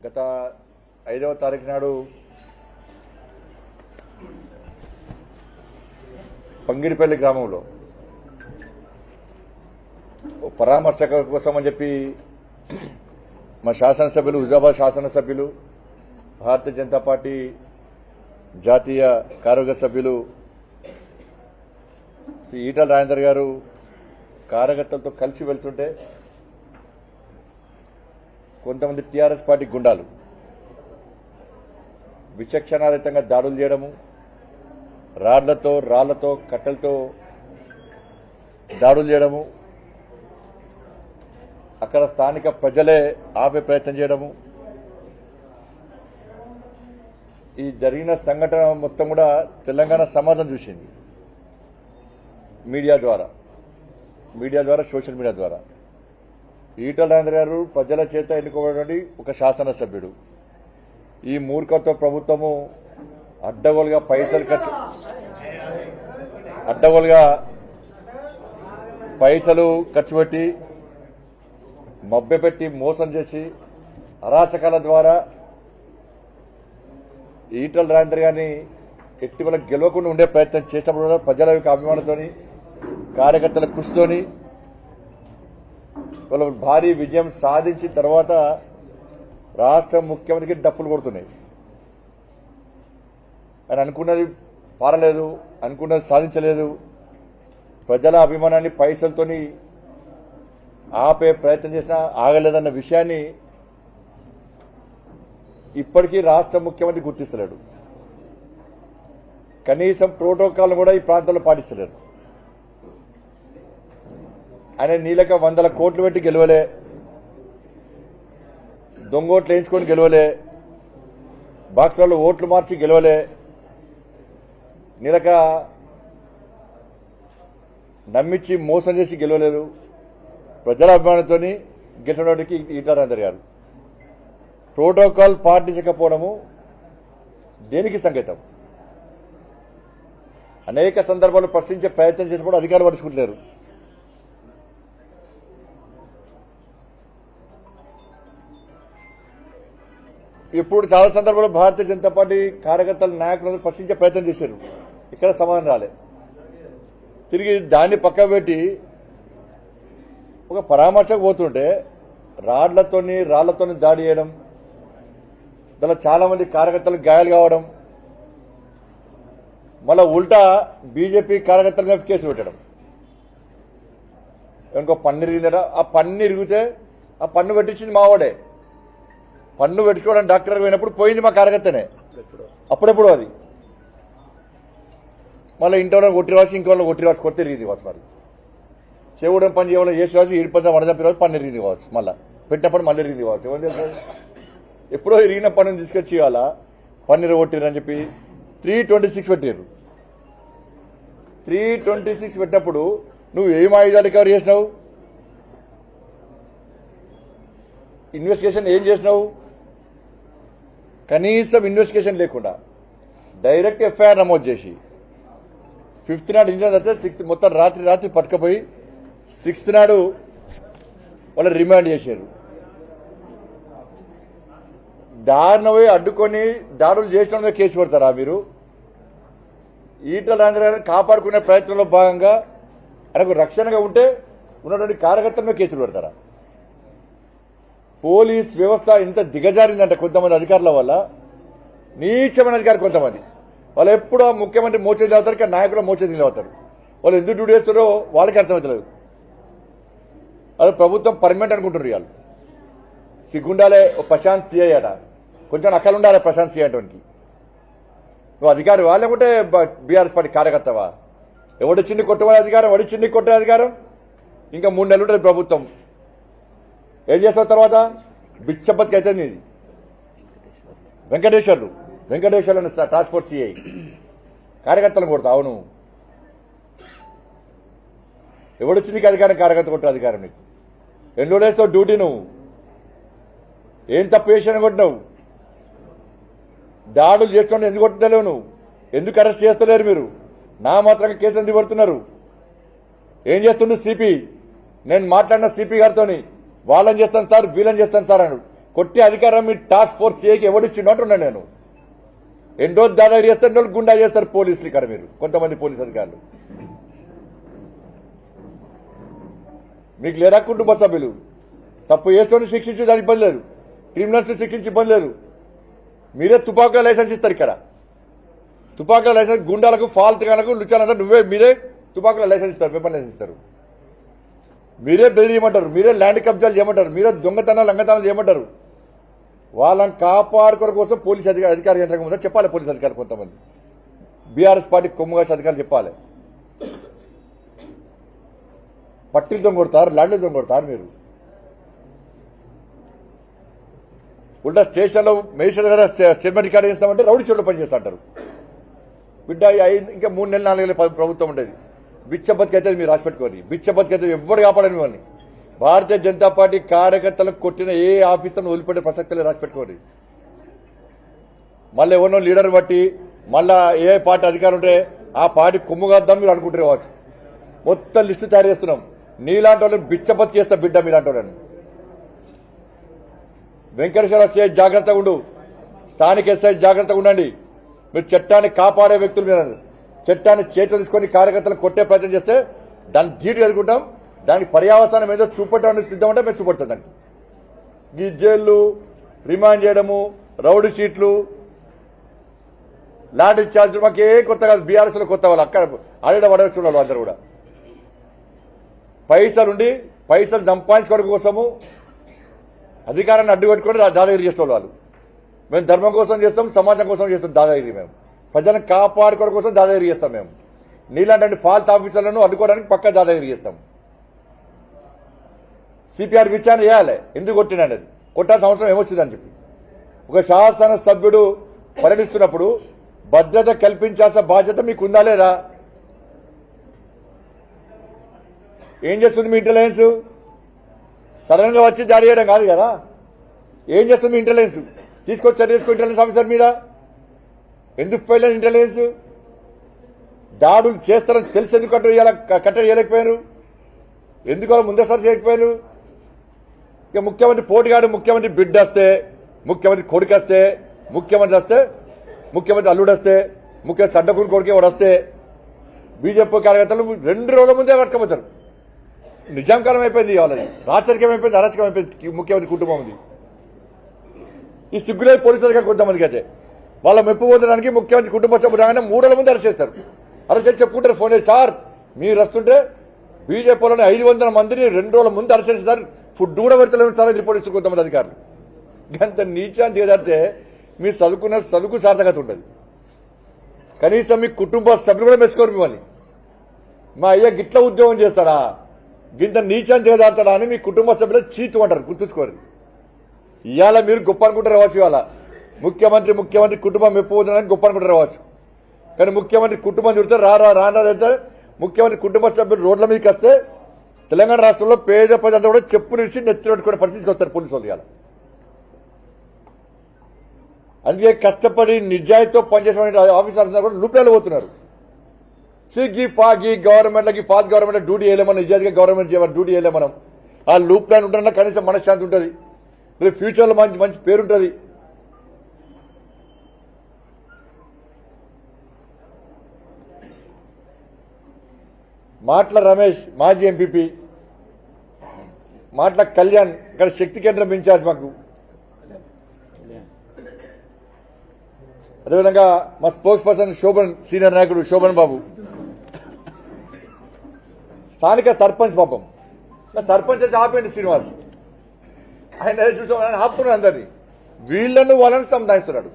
గత ఐదవ తారీఖు నాడు పంగిడిపల్లి గ్రామంలో పరామర్శక కోసం అని చెప్పి మా శాసనసభ్యులు హుజాబాద్ శాసనసభ్యులు భారతీయ జనతా పార్టీ జాతీయ కార్యవర్గ సభ్యులు శ్రీ ఈటల రాజేందర్ గారు కార్యకర్తలతో కలిసి వెళ్తుంటే కొంతమంది టీఆర్ఎస్ పార్టీ గుండాలు విచక్షణారహితంగా దాడులు చేయడము రాళ్ళతో రాళ్ళతో కట్టెలతో దాడులు చేయడము అక్కడ స్థానిక ప్రజలే ఆపే ప్రయత్నం చేయడము ఈ జరిగిన సంఘటన మొత్తం కూడా తెలంగాణ సమాజం చూసింది. మీడియా ద్వారా. మీడియా ద్వారా సోషల్ మీడియా ద్వారా. ఈటల రాజేంద్ర గారు ప్రజల చేత ఎన్నుకోబడి ఒక శాసనసభ్యుడు. ఈ మూర్ఖత్వ ప్రభుత్వము అడ్డగోలుగా పైసలు ఖర్చు అడ్డగోలుగా పైసలు ఖర్చు పెట్టి మభ్యపెట్టి మోసం చేసి అరాచకాల ద్వారా ఈటల రాజేంద్ర గారిని ఎట్టి వల్ల గెలవకుండా ఉండే ప్రయత్నం చేసినప్పుడు ప్రజల యొక్క అభిమానంతోని కార్యకర్తల కృషితోని వాళ్ళ భారీ విజయం సాధించిన తర్వాత రాష్ట్ర ముఖ్యమంత్రికి డప్పులు కొడుతున్నాయి. ఆయన అనుకున్నది పారలేదు అనుకున్నది సాధించలేదు. ప్రజల అభిమానాన్ని పైసలతోని ఆపే ప్రయత్నం చేసినా ఆగలేదన్న విషయాన్ని ఇప్పటికీ రాష్ట్ర ముఖ్యమంత్రి గుర్తిస్తలేడు. కనీసం ప్రోటోకాల్ కూడా ఈ ప్రాంతంలో పాటిస్తలేరు ఆయన నీలక వందల కోట్లు పెట్టి గెలవలే. దొంగోట్లు వేయించుకొని గెలవలే. బాక్స్లలో ఓట్లు మార్చి గెలవలే. నీలక నమ్మించి మోసం చేసి గెలవలేదు. ప్రజల అభిమానంతో గెలిచినటువంటి గారు. ప్రోటోకాల్ పాటించకపోవడము దేనికి సంకేతం? అనేక సందర్భాలు ప్రశ్నించే ప్రయత్నం చేసినప్పుడు అధికారులు పడుచుకుంటున్నారు ఇప్పుడు చాలా సందర్భాల్లో భారతీయ జనతా పార్టీ కార్యకర్తల నాయకులను ప్రశ్నించే ప్రయత్నం చేశారు. ఇక్కడ సమాధానం రాలే. తిరిగి దాన్ని పక్క పెట్టి ఒక పరామర్శకు పోతుంటే రాళ్ళతోని రాళ్ళతోని దాడి చేయడం దానిలో చాలా మంది కార్యకర్తలకు గాయాలు కావడం మళ్ళా ఉల్టా బీజేపీ కార్యకర్తల మీద కేసులు పెట్టడం. ఇంకో పన్ను ఇరిగిందట ఆ పన్ను ఇరిగితే ఆ పన్ను పెట్టించింది మావాడే. పన్ను పెట్టుకోవడం డాక్టర్ పోయినప్పుడు పోయింది మా కార్యకర్తనే. అప్పుడెప్పుడు అది? మళ్ళీ ఇంటి వాళ్ళని కొట్టి రాసి ఇంకో వాళ్ళని కొట్టి రాసి కొత్త తిరిగింది కావచ్చు మరి. చెవుడం పని చేయడం చేసి రాసి ఇరు పని వడదప్పి రాసి పన్ను ఎరిగింది కావచ్చు మళ్ళీ. పెట్టినప్పుడు మళ్ళీ ఎరిగింది కావచ్చు. ఏమని తెలుసు? ఎప్పుడో ఎరిగిన పన్నుని తీసుకొచ్చి ఇవాళ పన్నీరు కొట్టిరని చెప్పి త్రీ ట్వంటీ సిక్స్ పెట్టారు త్రీ ట్వంటీ సిక్స్ పెట్టినప్పుడు నువ్వు ఏం ఆయుధాలు కవర్ చేసినావు? ఇన్వెస్టిగేషన్ ఏం చేసినావు? కనీసం ఇన్వెస్టిగేషన్ లేకుండా డైరెక్ట్ ఎఫ్ఐఆర్ నమోదు చేసి ఫిఫ్త్ నాడు ఇంజనీర్ అయితే సిక్స్త్ మొత్తం రాత్రి రాత్రి పట్టుకపోయి సిక్స్త్ నాడు వాళ్ళు రిమాండ్ చేశారు. దారిన పోయి అడ్డుకొని దాడులు చేసిన మీద కేసు పెడతారా మీరు? ఈటల రాజేంద్ర గారిని కాపాడుకునే ప్రయత్నంలో భాగంగా ఆయనకు రక్షణగా ఉంటే ఉన్నటువంటి కార్యకర్తల మీద కేసులు పెడతారా? పోలీస్ వ్యవస్థ ఇంత దిగజారిందంట కొంతమంది అధికారుల వల్ల. నీచమైన అధికారులు కొంతమంది. వాళ్ళు ఎప్పుడో ముఖ్యమంత్రి మోచేది అవుతారు కానీ నాయకులు మోచేది అవుతారు వాళ్ళు ఎందుకు డ్యూటీ చేస్తారో వాళ్ళకి అర్థమవుతలేదు. వాళ్ళు ప్రభుత్వం పర్మనెంట్ అనుకుంటున్నారు వాళ్ళు సిగ్గుండాలే ఓ ప్రశాంత్ సిఐ అట. కొంచెం అక్కలు ఉండాలి ప్రశాంత్ సిఐ అటువంటి నువ్వు అధికారి వాళ్ళకుంటే బీఆర్ఎస్ పార్టీ కార్యకర్తవా ఎవడిచ్చింది కొట్టమని అధికారం ఎవడిచ్చింది కొట్టే అధికారం? ఇంకా మూడు నెలలు ఉంటుంది ప్రభుత్వం. ఏం చేస్తారు తర్వాత బిచ్చప్పతికి అయితే నీది Venkateswarlu Venkateswarlu task force CI కార్యకర్తలను కొడతా అవును. ఎవడొచ్చి నీకు అధికారం? కార్యకర్త కొట్టే అధికారం నీకు. ఎన్ని రోజులు డ్యూటీ నువ్వు? ఏం తప్పు చేసాను కొట్టినావు దాడులు చేస్తుంటే ఎందుకు కొట్టలేవు నువ్వు? ఎందుకు అరెస్ట్ చేస్తలేరు మీరు? నా మాత్రంగా కేసు ఎందుకు పడుతున్నారు? ఏం చేస్తుండు సిపి నేను మాట్లాడిన సిపి గారితోని వాళ్ళని చేస్తాను సార్ వీళ్ళని చేస్తాను సార్ అన్నాడు. కొట్టి అధికారం మీ టాస్క్ ఫోర్స్ చేయకి ఎవడిచ్చిండు అంటున్నాను నేను. ఎన్ని రోజు దాదాపు చేస్తారు రోజులు గుండా చేస్తారు పోలీసులు ఇక్కడ మీరు కొంతమంది పోలీసు అధికారులు. మీకు లేదా కుటుంబ సభ్యులు? తప్పు చేస్తున్న శిక్షించే దాని ఇబ్బంది లేదు. క్రిమినల్స్ శిక్షించి ఇబ్బంది లేదు. మీరే తుపాకుల లైసెన్స్ ఇస్తారు ఇక్కడ. తుపాకుల లైసెన్స్ గుండాలకు ఫాల్ట్ కనుక లుచాలంటే నువ్వే మీరే తుపాకుల లైసెన్స్ ఇస్తారు పేపర్ లైసెన్స్ ఇస్తారు. మీరే బెదిరియమంటారు మీరే ల్యాండ్ కబ్జాలు చేయమంటారు మీరే దొంగతనాలు లంగతనాలు చేయమంటారు. వాళ్ళని కాపాడుకోవడం కోసం పోలీస్ అధికారి అధికార యంత్రాంగం చెప్పాలి పోలీస్ అధికారులు కొంతమంది. బీఆర్ఎస్ పార్టీ కొమ్ముగాసి అధికారులు చెప్పాలి. పట్టిలు దొంగ ల్యాండ్లు దొంగ మీరు. ఉల్టా స్టేషన్లో మేజిస్ట్రేట్ దగ్గర స్టేట్మెంట్ రికార్డ్ చేస్తామంటే రౌడీ చోట్ల పనిచేస్తా అంటారు. బిడ్డ ఇంకా మూడు నెలలు నాలుగు నెలలు ప్రభుత్వం ఉండేది. బిచ్చ బతికైతే మీరు రాసి పెట్టుకోండి బిచ్చ బతికైతే ఎవ్వరు కాపాడని వాడిని భారతీయ జనతా పార్టీ కార్యకర్తలకు కొట్టిన ఏ ఆఫీసర్ను వదిలిపెట్టే ప్రసక్తులే రాసి పెట్టుకోండి మళ్ళీ ఎవరినో లీడర్ బట్టి మళ్ళా ఏ పార్టీ అధికారం ఉంటే ఆ పార్టీ కొమ్ముగాద్దాం మీరు అనుకుంటారు కావచ్చు. మొత్తం లిస్టు తయారు చేస్తున్నాం. నీలాంటి వాళ్ళని బిచ్చ చేస్తా బిడ్డ మీలాంటి వాళ్ళని. వెంకటేశ్వర ఎస్ఐ జాగ్రత్తగా ఉండు. స్థానిక ఎస్ఐ జాగ్రత్తగా ఉండండి. మీరు చట్టాన్ని కాపాడే వ్యక్తులు మీరు చట్టాన్ని చేతులు తీసుకొని కార్యకర్తలు కొట్టే ప్రయత్నం చేస్తే దాన్ని ధీటు ఎదుర్కొంటాం. దానికి పర్యావసానం ఏదో చూపెట్టడానికి సిద్ధమంటే మేము చూపెడతాం ఈ జైళ్ళు రిమాండ్ చేయడము రౌడీ షీట్లు లాంటి ఛార్జ్ మాకే కొత్త కాదు. బీఆర్ఎస్లో కొత్త వాళ్ళు. అక్కడ అడిడ పడవచ్చు వాళ్ళు అందరూ కూడా. పైసలుండి పైసలు సంపాదించుకోవడం కోసము అధికారాన్ని అడ్డు పెట్టుకొని దాదాగిరి చేసేవాళ్ళు వాళ్ళు. మేము ధర్మం కోసం చేస్తాం సమాజం కోసం చేస్తాం దాదాగిరి మేము. ప్రజలను కాపాడుకోవడం కోసం దాదాగిరి చేస్తాం మేము. నీలాంటి ఫాల్ట్ ఆఫీసర్లను అడ్డుకోవడానికి పక్క దాదాగిరి చేస్తాం. సిపిఆర్ విచారణ చేయాలి. ఎందుకు కొట్టినండి అది కొట్టాల్సిన అవసరం ఏమొచ్చిందని చెప్పి. ఒక శాసన సభ్యుడు పర్యటిస్తున్నప్పుడు భద్రత కల్పించాల్సిన బాధ్యత మీకు ఉందా లేదా? ఏం చేస్తుంది మీ ఇంటెలిజెన్స్ సడన్గా వచ్చి జారీ చేయడం కాదు కదా. ఏం చేస్తుంది మీ ఇంటెలిజెన్స్ తీసుకొచ్చి చర్య తీసుకో ఇంటెలిజెన్స్ ఆఫీసర్ మీద? ఎందుకు ఫెయిల్ అయిన ఇంటెలిజెన్స్ దాడులు చేస్తారని తెలిసి ఎందుకు కట్ట కట్టడి చేయలేకపోయారు ఎందుకు ముందసారి చేయకపోయారు ఇక ముఖ్యమంత్రి పోటీగాడు ముఖ్యమంత్రి బిడ్డ వస్తే ముఖ్యమంత్రి కొడుకు వస్తే ముఖ్యమంత్రి వస్తే ముఖ్యమంత్రి అల్లుడు వస్తే ముఖ్యమంత్రి సడ్డకుని కొడుకే వాడు వస్తే బీజేపీ కార్యకర్తలు రెండు రోజుల ముందే పట్టుకపోతారు. నిజాంకాలం అయిపోయింది ఇవాళ. రాచరికం అయిపోయింది అరాచకం అయిపోయింది ముఖ్యమంత్రి కుటుంబం ఉంది. ఈ సిగ్గులే పోలీసు కొంతమందికి అయితే. వాళ్ళ మెప్పు పొందడానికి ముఖ్యమంత్రి కుటుంబ సభ్యులు రాగానే మూడేళ్ళ ముందు అరెస్ట్ చేస్తారు. అరెస్ట్ చేసి చెప్పుకుంటారు ఫోన్ చేసి సార్ మీరు వస్తుంటే బీజేపీలోని ఐదు వందల మందిని రెండు రోజుల ముందు అరెస్ట్ చేస్తారు ఫుడ్ కూడా పెడతలేము సార్ రిపోర్ట్ ఇస్తూ కొంతమంది అధికారులు. అంత నీచాన్ని దిగదారితే మీరు చదువుకున్న చదువుకు సార్థకత ఉంటుంది కనీసం మీ కుటుంబ సభ్యులు కూడా మెచ్చుకోరు మిమ్మల్ని. మా అయ్య గిట్ల ఉద్యోగం చేస్తాడా? గింత నీచాన్ని దిగదారుతాడా అని మీ కుటుంబ సభ్యులు చీతు అంటారు గుర్తుంచుకోరు. ఇవాళ మీరు గొప్ప అనుకుంటారు రావచ్చు ఇవాళ? ముఖ్యమంత్రి ముఖ్యమంత్రి కుటుంబం మెప్పుకోవడానికి గొప్ప అనుకుంటారు రావచ్చు కానీ ముఖ్యమంత్రి కుటుంబం చూడితే రా రా ముఖ్యమంత్రి కుటుంబ సభ్యులు రోడ్ల మీదకి వస్తే తెలంగాణ రాష్ట్రంలో పేద ప్రజలంతా కూడా చెప్పు నిలిచి నెత్తి పెట్టుకునే పరిస్థితికి వస్తారు పోలీసు వాళ్ళు ఇవాళ. అందుకే కష్టపడి నిజాయితీతో పనిచేసిన ఆఫీసర్లు కూడా లూప్లలో పోతున్నారు. సిగ్గి ఫాగి గవర్నమెంట్లకి ఫాద్ గవర్నమెంట్ డ్యూటీ వేయలేమని నిజాయితీగా గవర్నమెంట్ చేయాలి డ్యూటీ వేయలేం మనం. ఆ లూప్ ప్లాన్ ఉంటున్నా కనీసం మనశ్శాంతి ఉంటుంది. రేపు ఫ్యూచర్లో మంచి మంచి పేరుంటుంది. మాటల రమేష్ మాజీ ఎంపీపీ మాట్ల కళ్యాణ్ ఇక్కడ శక్తి కేంద్రం ఇన్ఛార్జ్ మాకు. అదేవిధంగా మా స్పోక్స్ పర్సన్ శోభన్ సీనియర్ నాయకుడు శోభన్ బాబు. స్థానిక సర్పంచ్ పాపం. సర్పంచ్ వచ్చి ఆపేయండి శ్రీనివాస్. ఆయన చూసాం ఆపుతున్నాడు అందరినీ. వీళ్ళను వాళ్ళని సంతాయిస్తున్నాడు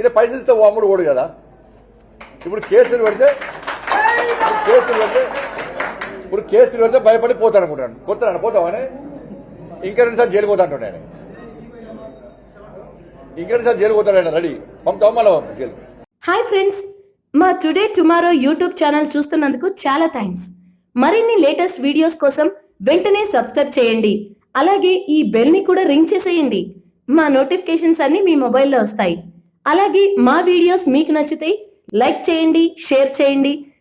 ఇది పైసలు ఇస్తే అమ్ముడు ఓడు కదా. ఇప్పుడు కేసులు పెడితే కేసులు పెడితే ఇప్పుడు కేసులు పెడితే భయపడి పోతాను అనుకుంటాను కొత్తాను పోతామని ఇంకా రెండుసార్లు జైలు పోతా ఆయన. ఇంకా రెండుసార్లు జైలు పోతాడు ఆయన రెడీ. పంపుతాం మళ్ళీ జైలు హాయ్ ఫ్రెండ్స్ మా టుడే టుమారో యూట్యూబ్ ఛానల్ చూస్తున్నందుకు చాలా థ్యాంక్స్ మరిన్ని లేటెస్ట్ వీడియోస్ కోసం వెంటనే సబ్స్క్రైబ్ చేయండి. అలాగే ఈ బెల్ని కూడా రింగ్ చేసేయండి. మా నోటిఫికేషన్స్ అన్ని మీ మొబైల్లో వస్తాయి. అలాగే మా వీడియోస్ మీకు నచ్చితే లైక్ చేయండి షేర్ చేయండి.